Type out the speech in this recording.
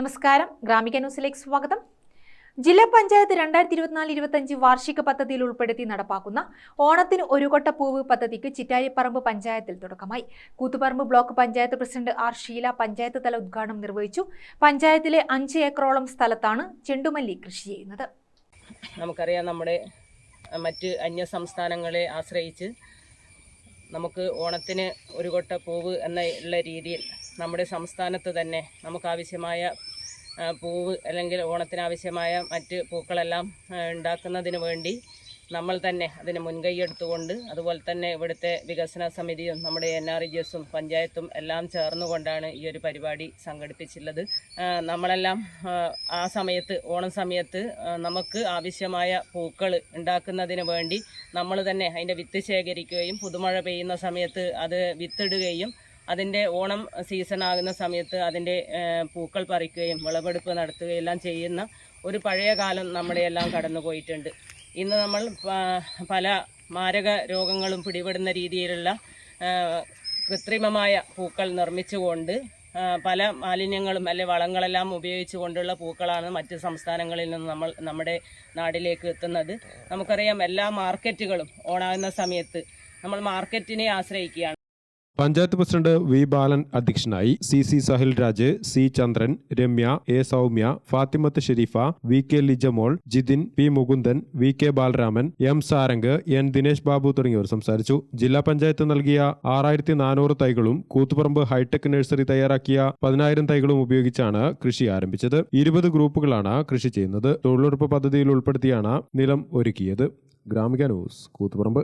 നമസ്കാരം. ഗ്രാമിക ന്യൂസിലേക്ക് സ്വാഗതം. ജില്ലാ പഞ്ചായത്ത് രണ്ടായിരത്തി ഇരുപത്തിനാല് ഇരുപത്തഞ്ച് വാർഷിക പദ്ധതിയിൽ ഉൾപ്പെടുത്തി നടപ്പാക്കുന്ന ഓണത്തിന് ഒരു കൊട്ട പൂവ് പദ്ധതിക്ക് ചിറ്റാരിപ്പറമ്പ് പഞ്ചായത്തിൽ തുടക്കമായി. Koothuparamba block panchayat president R Sheela panchayat തല ഉദ്ഘാടനം നിർവഹിച്ചു. പഞ്ചായത്തിലെ അഞ്ച് ഏക്കറോളം സ്ഥലത്താണ് ചെണ്ടുമല്ലി കൃഷി ചെയ്യുന്നത്. നമുക്കറിയാം നമ്മുടെ മറ്റ് അന്യ സംസ്ഥാനങ്ങളെ ആശ്രയിച്ച് നമുക്ക് ഓണത്തിന് ഒരു കൊട്ട പൂവ് എന്ന രീതിയിൽ നമ്മുടെ സംസ്ഥാനത്ത് തന്നെ നമുക്കാവശ്യമായ പൂവ് അല്ലെങ്കിൽ ഓണത്തിനാവശ്യമായ മറ്റ് പൂക്കളെല്ലാം ഉണ്ടാക്കുന്നതിന് വേണ്ടി നമ്മൾ തന്നെ അതിന് മുൻകൈ എടുത്തുകൊണ്ട് അതുപോലെ തന്നെ ഇവിടുത്തെ വികസന സമിതിയും നമ്മുടെ എൻ ആർ എസും പഞ്ചായത്തും എല്ലാം ചേർന്നുകൊണ്ടാണ് ഈ ഒരു പരിപാടി സംഘടിപ്പിച്ചുള്ളത് നമ്മളെല്ലാം ആ സമയത്ത് ഓണം സമയത്ത് നമുക്ക് ആവശ്യമായ പൂക്കൾ ഉണ്ടാക്കുന്നതിന് വേണ്ടി നമ്മൾ തന്നെ അതിന്റെ വിത്ത് ശേഖരിക്കുകയും പുതുമഴ പെയ്യുന്ന സമയത്ത് അത് വിത്തിടുകയും അതിന്റെ ഓണം സീസൺ ആകുന്ന സമയത്ത് അതിന്റെ പൂക്കൾ പറിക്കുകയും വിളവെടുപ്പ് നടത്തുകയും എല്ലാം ചെയ്യുന്ന ഒരു പഴയ കാലം നമ്മുടെ എല്ലാം കടന്നു പോയിട്ടുണ്ട്. ഇന്ന് നമ്മൾ പല മാരക രോഗങ്ങളും പിടിപെടുന്ന രീതിയിലുള്ള കൃത്രിമമായ പൂക്കൾ നിർമ്മിച്ചുകൊണ്ട് പല മാലിന്യങ്ങളും അല്ലെ വളങ്ങളെല്ലാം ഉപയോഗിച്ചുകൊണ്ടുള്ള പൂക്കളാണ് മറ്റ് സംസ്ഥാനങ്ങളിൽ നിന്ന് നമ്മൾ നമ്മുടെ നാടിലേക്ക് എത്തുന്നത്. നമുക്കറിയാം എല്ലാ മാർക്കറ്റുകളും ഓണാകുന്ന സമയത്ത് നമ്മൾ മാർക്കറ്റിനെ ആശ്രയിക്കുകയാണ്. പഞ്ചായത്ത് പ്രസിഡന്റ് വി ബാലൻ അധ്യക്ഷനായി C C Sahil Raj C Chandran Ramya A Soumya Fathimath Sherifa V K Lijamol Jithin P Mukundan V K Balaraman M Sarang N Dinesh Babu തുടങ്ങിയവർ സംസാരിച്ചു. ജില്ലാ പഞ്ചായത്ത് നൽകിയ ആറായിരത്തി നാനൂറ് തൈകളും കൂത്തുപറമ്പ് ഹൈടെക് നഴ്സറി തയ്യാറാക്കിയ പതിനായിരം തൈകളും ഉപയോഗിച്ചാണ് കൃഷി ആരംഭിച്ചത്. ഇരുപത് ഗ്രൂപ്പുകളാണ് കൃഷി ചെയ്യുന്നത്. തൊഴിലുറപ്പ് പദ്ധതിയിൽ ഉൾപ്പെടുത്തിയാണ് നിലം ഒരുക്കിയത്. ഗ്രാമിക ന്യൂസ് കൂത്തുപറമ്പ്.